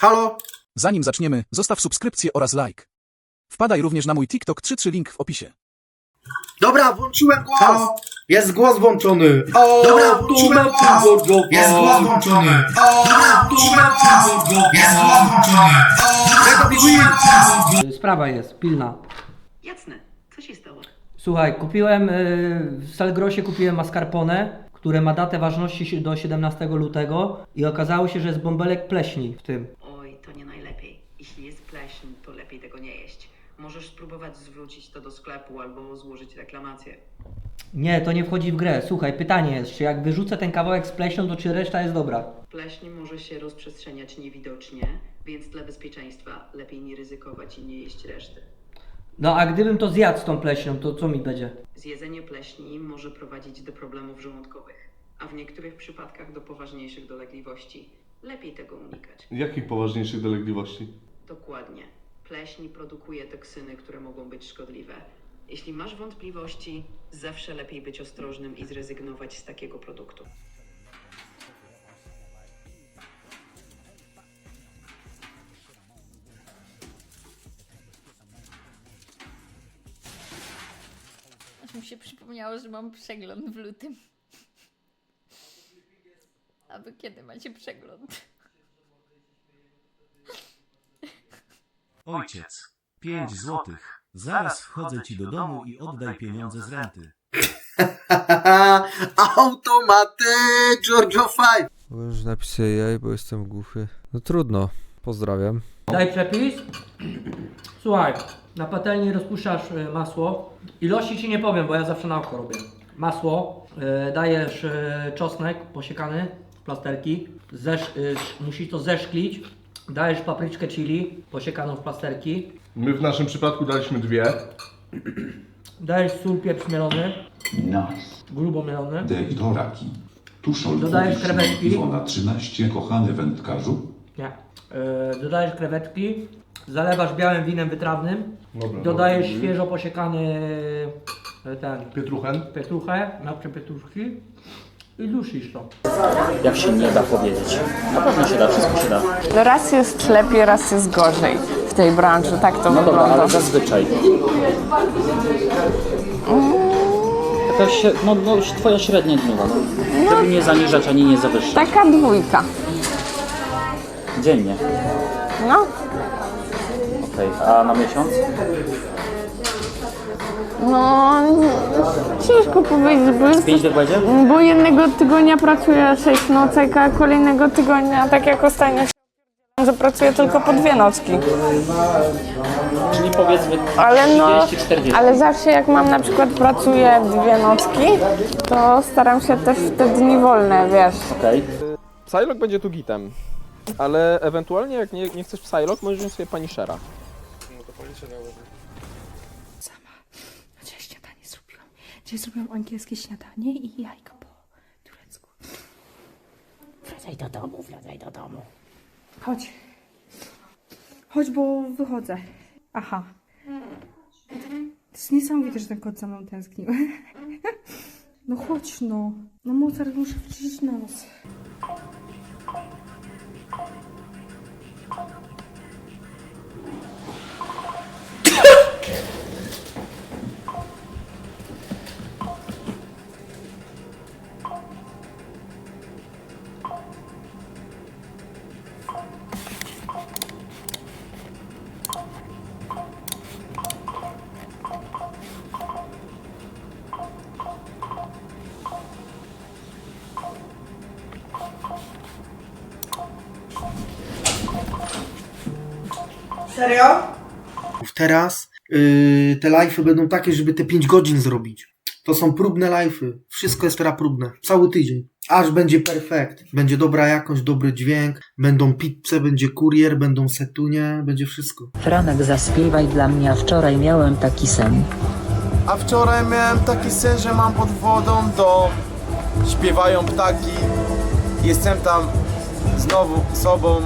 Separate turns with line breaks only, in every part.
Halo?
Zanim zaczniemy, zostaw subskrypcję oraz like. Wpadaj również na mój TikTok 33 link w opisie.
Dobra, włączyłem głos! Halo? Jest głos włączony! O, Dobra, włączyłem głos! Jest głos włączony! O, Dobra, włączyłem głos! Jest głos włączony! Tego mi
Sprawa jest, pilna.
Jasne. Co się stało?
Słuchaj, kupiłem y, w Salgrosie kupiłem mascarpone, które ma datę ważności do 17 lutego i okazało się, że jest bąbelek pleśni w tym.
Najlepiej. Jeśli jest pleśń, to lepiej tego nie jeść. Możesz spróbować zwrócić to do sklepu albo złożyć reklamację.
Nie, to nie wchodzi w grę. Słuchaj, pytanie jest, czy jak wyrzucę ten kawałek z pleśnią, to czy reszta jest dobra?
Pleśń może się rozprzestrzeniać niewidocznie, więc dla bezpieczeństwa lepiej nie ryzykować i nie jeść reszty.
No a gdybym to zjadł z tą pleśnią, to co mi będzie?
Zjedzenie pleśni może prowadzić do problemów żołądkowych, a w niektórych przypadkach do poważniejszych dolegliwości. Lepiej tego unikać.
Jakich poważniejszych dolegliwości?
Dokładnie. Pleśń produkuje toksyny, które mogą być szkodliwe. Jeśli masz wątpliwości, zawsze lepiej być ostrożnym i zrezygnować z takiego produktu.
Aż mi się przypomniało, że mam przegląd w lutym. Wy kiedy macie przegląd?
Ojciec, pięć złotych. Zaraz wchodzę ci do domu i oddaj pieniądze z renty.
Automatyk Giorgio 5!
Może napiszę jej, bo jestem głuchy. No trudno. Pozdrawiam.
Daj przepis. Słuchaj, na patelni rozpuszczasz y, masło. Ilości ci nie powiem, bo ja zawsze na oko robię. Masło, y, dajesz y, czosnek posiekany plasterki. Zesz, y, sz- musisz to zeszklić. Dajesz papryczkę chili posiekaną w plasterki.
My w naszym przypadku daliśmy dwie.
Dajesz sól, pieprz mielony,
Nice.
grubo mielony.
Deidoraki. Tuszol
Dodajesz
Kubiszyn,
krewetki?
Iwona 13, kochany wędkarzu.
Nie. Y, dodajesz krewetki. Zalewasz białym winem wytrawnym.
Dobra,
Dodajesz
dobra.
świeżo posiekany y, ten
Pietruchen.
pietruchę, pietruszki i dusisz to.
Jak się nie da powiedzieć. Na pewno się da, wszystko się da.
No raz jest lepiej, raz jest gorzej w tej branży, tak to
No dobra,
wygląda.
ale zazwyczaj. Jakaś, no, no twoja średnia dniowa. Żeby nie zaniżać ani nie zawyższać.
Taka dwójka.
Dziennie.
No,
Okej, a na miesiąc?
no ciężko powiedzieć, bo, jest,
Pięć dych będzie?
bo jednego tygodnia pracuję 6 nocek, a kolejnego tygodnia, tak jak ostatnio się że pracuję tylko po dwie nocki.
Czyli powiedzmy
Ale no,
30-40.
ale zawsze jak mam na przykład pracuję dwie nocki, to staram się też w te dni wolne, wiesz.
Okej.
Psylocke będzie tu gitem, ale ewentualnie jak nie, nie chcesz Psylocke, możesz wziąć sobie Punishera.
Dzisiaj śniadanie zrobiłam. Dzisiaj zrobiłam angielskie śniadanie i jajka po turecku. Wracaj do domu, wracaj do domu. Chodź. Chodź, bo wychodzę. Aha. To jest niesamowite, że ten kot za mną tęsknił. No chodź no. No Mozart, muszę wrócić na nos.
Teraz yy, te live'y będą takie, żeby te 5 godzin zrobić. To są próbne live'y. Wszystko jest teraz próbne. Cały tydzień. Aż będzie perfekt. Będzie dobra jakość, dobry dźwięk. Będą pizze, będzie kurier, będą setunie, będzie wszystko.
Franek, zaśpiewaj dla mnie, a wczoraj miałem taki sen.
A wczoraj miałem taki sen, że mam pod wodą dom. Śpiewają ptaki. Jestem tam znowu sobą,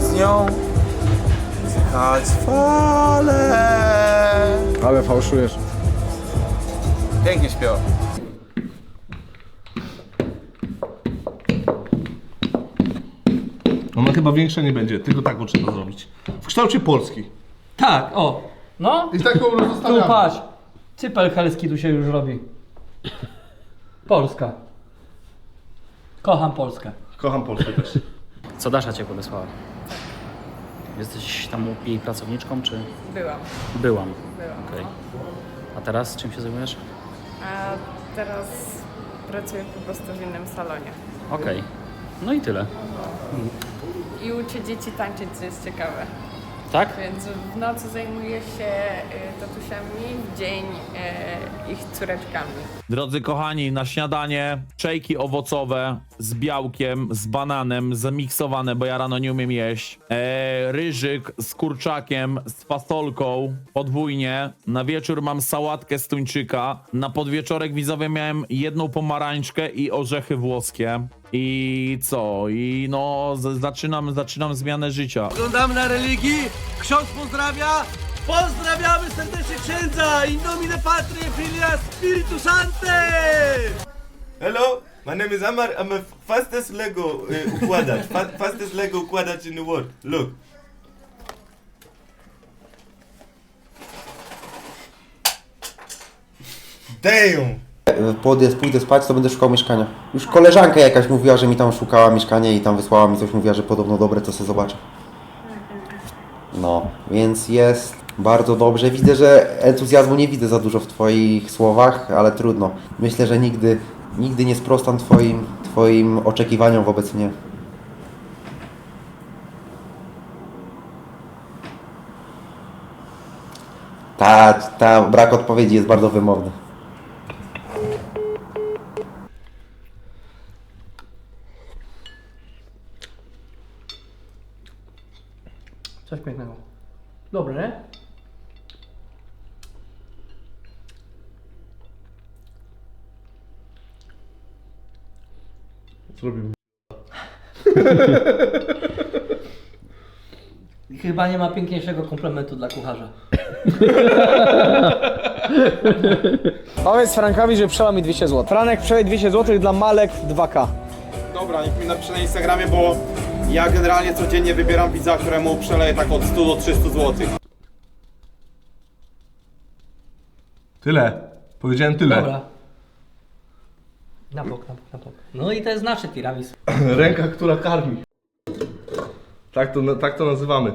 z nią. Słychać fale. Ale fałszujesz. Pięknie śpiewa.
Ona chyba większa nie będzie, tylko taką trzeba zrobić. W kształcie Polski.
Tak, o. No.
I taką
Tu
zostawiamy.
patrz. Cypel helski tu się już robi. Polska. Kocham Polskę.
Kocham Polskę też.
Co Dasza cię podesłała? Jesteś tam jej pracowniczką, czy
Byłam,
byłam?
byłam.
Okej. A teraz czym się zajmujesz?
A teraz pracuję po prostu w innym salonie.
Okej. No i tyle.
I uczę dzieci tańczyć, co jest ciekawe.
Tak?
Więc w nocy zajmuję się y, tatusiami, w dzień y, ich córeczkami.
Drodzy kochani, na śniadanie szejki owocowe z białkiem, z bananem, zamiksowane, bo ja rano nie umiem jeść. E, ryżyk z kurczakiem, z fasolką, podwójnie. Na wieczór mam sałatkę z tuńczyka. Na podwieczorek widzowie miałem jedną pomarańczkę i orzechy włoskie. I co? I no, z- zaczynam, zaczynam zmianę życia.
Oglądamy na religii. Ksiądz pozdrawia. Pozdrawiamy serdecznie księdza. In nomine Patrie, Filia, Spiritu Sancte.
Hello, my name is Amar. I'm a fastest Lego uh, układacz. Fa fastest Lego układacz in the world. Look. Damn!
Pójdę, pójdę spać, to będę szukał mieszkania. Już koleżanka jakaś mówiła, że mi tam szukała mieszkania i tam wysłała mi coś, mówiła, że podobno dobre, to sobie zobaczę. No, więc jest bardzo dobrze. Widzę, że entuzjazmu nie widzę za dużo w Twoich słowach, ale trudno. Myślę, że nigdy, nigdy nie sprostam Twoim, twoim oczekiwaniom wobec mnie. Ta, ta brak odpowiedzi jest bardzo wymowny.
Coś pięknego. Dobre, nie?
Zrobimy.
Chyba nie ma piękniejszego komplementu dla kucharza.
Powiedz Frankowi, że przeła mi 200 zł. Franek przeje 200 zł dla Malek 2K.
Dobra, niech mi napisze na Instagramie, bo ja generalnie codziennie wybieram widza, któremu przeleję tak od 100 do 300 zł.
Tyle. Powiedziałem tyle.
Dobra. Na bok, na bok, na bok. No i to jest nasze tiramisu.
Ręka, która karmi. Tak to, tak to nazywamy.